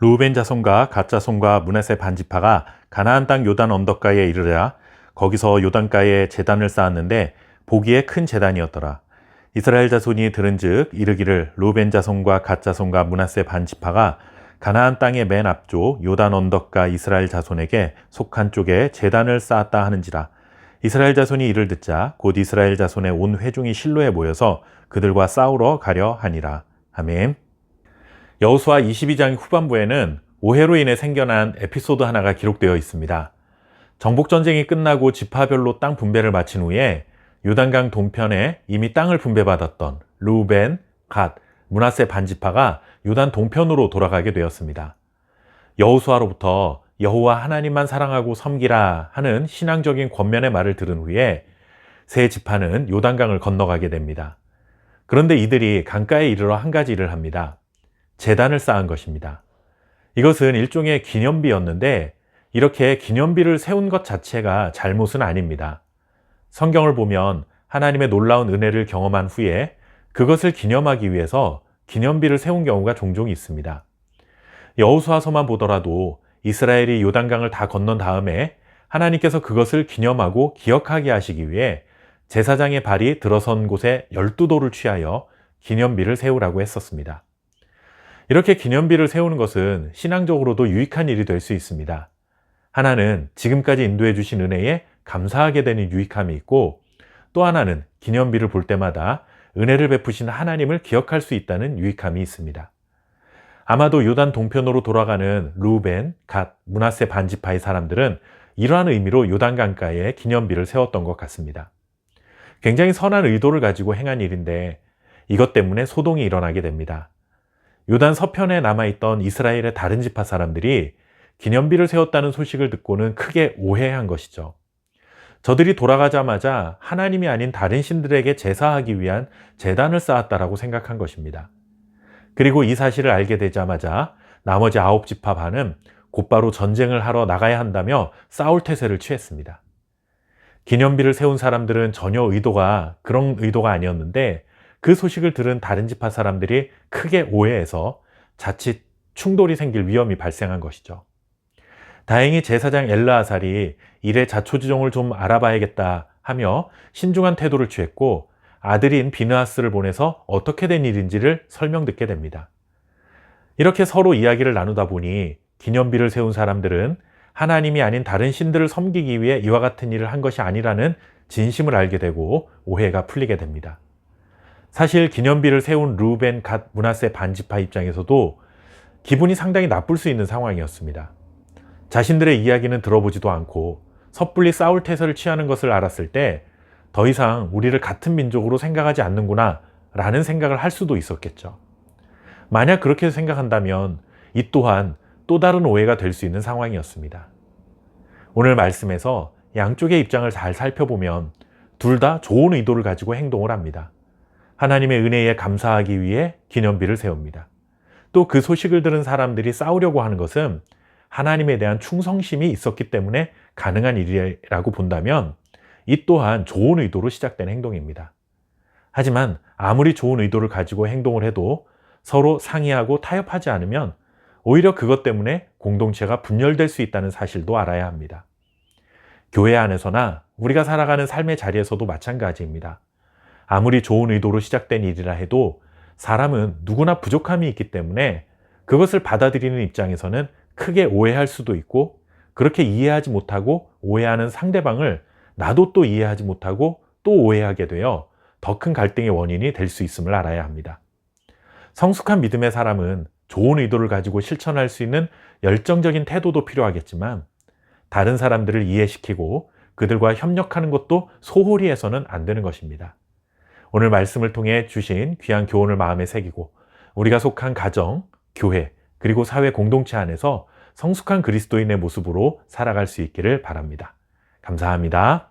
루벤 자손과 갓 자손과 문하세 반지파가 가나안 땅 요단 언덕가에 이르랴 거기서 요단가에 재단을 쌓았는데 보기에 큰 재단이었더라. 이스라엘 자손이 들은즉 이르기를 루벤 자손과 갓 자손과 문하세 반지파가 가나안 땅의 맨 앞쪽 요단 언덕가 이스라엘 자손에게 속한 쪽에 재단을 쌓았다 하는지라. 이스라엘 자손이 이를 듣자 곧 이스라엘 자손의 온 회중이 실로에 모여서 그들과 싸우러 가려 하니라. 아멘. 여호수아 22장 후반부에는 오해로 인해 생겨난 에피소드 하나가 기록되어 있습니다. 정복 전쟁이 끝나고 지파별로 땅 분배를 마친 후에 요단강 동편에 이미 땅을 분배받았던 루벤, 갓, 문하세 반지파가 요단 동편으로 돌아가게 되었습니다. 여호수아로부터 여호와 하나님만 사랑하고 섬기라 하는 신앙적인 권면의 말을 들은 후에 세 지파는 요단강을 건너가게 됩니다. 그런데 이들이 강가에 이르러 한 가지 일을 합니다. 재단을 쌓은 것입니다. 이것은 일종의 기념비였는데 이렇게 기념비를 세운 것 자체가 잘못은 아닙니다. 성경을 보면 하나님의 놀라운 은혜를 경험한 후에 그것을 기념하기 위해서 기념비를 세운 경우가 종종 있습니다. 여호수아서만 보더라도 이스라엘이 요단강을 다 건넌 다음에 하나님께서 그것을 기념하고 기억하게 하시기 위해 제사장의 발이 들어선 곳에 열두 돌을 취하여 기념비를 세우라고 했었습니다. 이렇게 기념비를 세우는 것은 신앙적으로도 유익한 일이 될 수 있습니다. 하나는 지금까지 인도해 주신 은혜에 감사하게 되는 유익함이 있고 또 하나는 기념비를 볼 때마다 은혜를 베푸신 하나님을 기억할 수 있다는 유익함이 있습니다. 아마도 요단 동편으로 돌아가는 루벤, 갓, 문하세 반지파의 사람들은 이러한 의미로 요단강가에 기념비를 세웠던 것 같습니다. 굉장히 선한 의도를 가지고 행한 일인데 이것 때문에 소동이 일어나게 됩니다. 요단 서편에 남아있던 이스라엘의 다른 지파 사람들이 기념비를 세웠다는 소식을 듣고는 크게 오해한 것이죠. 저들이 돌아가자마자 하나님이 아닌 다른 신들에게 제사하기 위한 재단을 쌓았다라고 생각한 것입니다. 그리고 이 사실을 알게 되자마자 나머지 아홉 지파 반은 곧바로 전쟁을 하러 나가야 한다며 싸울 태세를 취했습니다. 기념비를 세운 사람들은 전혀 의도가 그런 의도가 아니었는데 그 소식을 들은 다른 지파 사람들이 크게 오해해서 자칫 충돌이 생길 위험이 발생한 것이죠. 다행히 제사장 엘라아살이 일의 자초지종을 좀 알아봐야겠다 하며 신중한 태도를 취했고 아들인 비느하스를 보내서 어떻게 된 일인지를 설명 듣게 됩니다. 이렇게 서로 이야기를 나누다 보니 기념비를 세운 사람들은 하나님이 아닌 다른 신들을 섬기기 위해 이와 같은 일을 한 것이 아니라는 진심을 알게 되고 오해가 풀리게 됩니다. 사실 기념비를 세운 루벤 갓 문하세 반지파 입장에서도 기분이 상당히 나쁠 수 있는 상황이었습니다. 자신들의 이야기는 들어보지도 않고 섣불리 싸울 태세를 취하는 것을 알았을 때 더 이상 우리를 같은 민족으로 생각하지 않는구나 라는 생각을 할 수도 있었겠죠. 만약 그렇게 생각한다면 이 또한 또 다른 오해가 될 수 있는 상황이었습니다. 오늘 말씀에서 양쪽의 입장을 잘 살펴보면 둘 다 좋은 의도를 가지고 행동을 합니다. 하나님의 은혜에 감사하기 위해 기념비를 세웁니다. 또 그 소식을 들은 사람들이 싸우려고 하는 것은 하나님에 대한 충성심이 있었기 때문에 가능한 일이라고 본다면 이 또한 좋은 의도로 시작된 행동입니다. 하지만 아무리 좋은 의도를 가지고 행동을 해도 서로 상의하고 타협하지 않으면 오히려 그것 때문에 공동체가 분열될 수 있다는 사실도 알아야 합니다. 교회 안에서나 우리가 살아가는 삶의 자리에서도 마찬가지입니다. 아무리 좋은 의도로 시작된 일이라 해도 사람은 누구나 부족함이 있기 때문에 그것을 받아들이는 입장에서는 크게 오해할 수도 있고 그렇게 이해하지 못하고 오해하는 상대방을 나도 또 이해하지 못하고 또 오해하게 되어 더 큰 갈등의 원인이 될 수 있음을 알아야 합니다. 성숙한 믿음의 사람은 좋은 의도를 가지고 실천할 수 있는 열정적인 태도도 필요하겠지만 다른 사람들을 이해시키고 그들과 협력하는 것도 소홀히 해서는 안 되는 것입니다. 오늘 말씀을 통해 주신 귀한 교훈을 마음에 새기고 우리가 속한 가정, 교회, 그리고 사회 공동체 안에서 성숙한 그리스도인의 모습으로 살아갈 수 있기를 바랍니다. 감사합니다.